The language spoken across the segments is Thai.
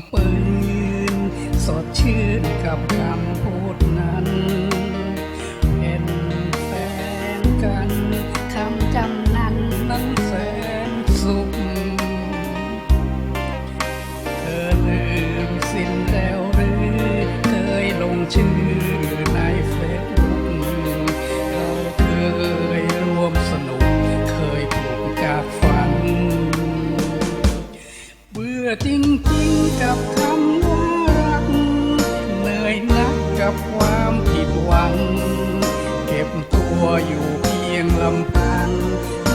ำปืน สดชื่นกับคำพูดนั้นเห็นแฟนกันคำจำนั้นนั้นแสนสุข เธอลืมสิ้นแล้วหรือเคยลงชื่อำพัง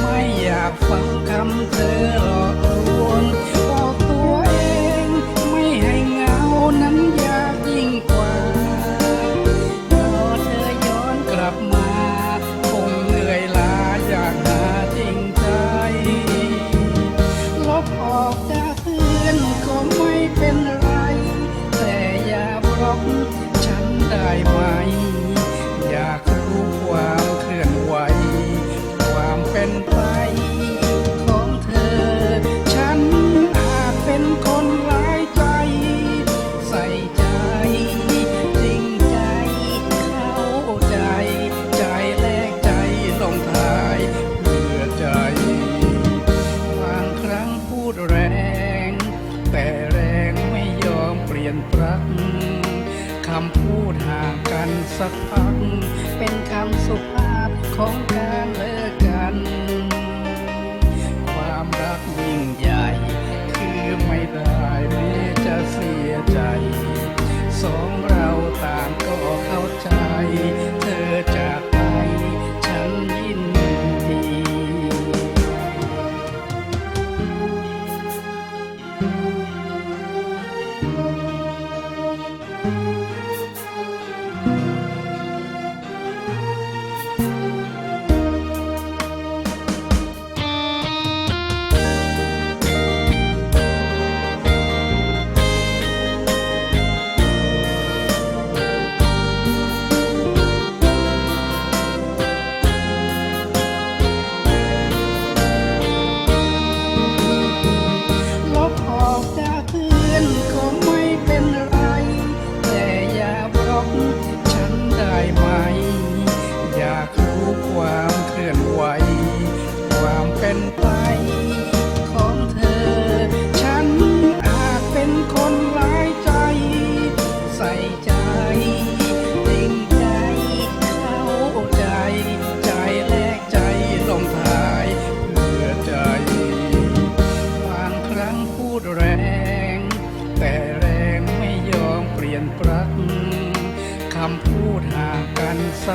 ไม่อยากฟังคำเธอหลอกลวง สักพักเป็นคำสุภาพของการเลิกกัน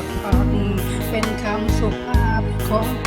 ักพัก เป็นคำสุภาพของ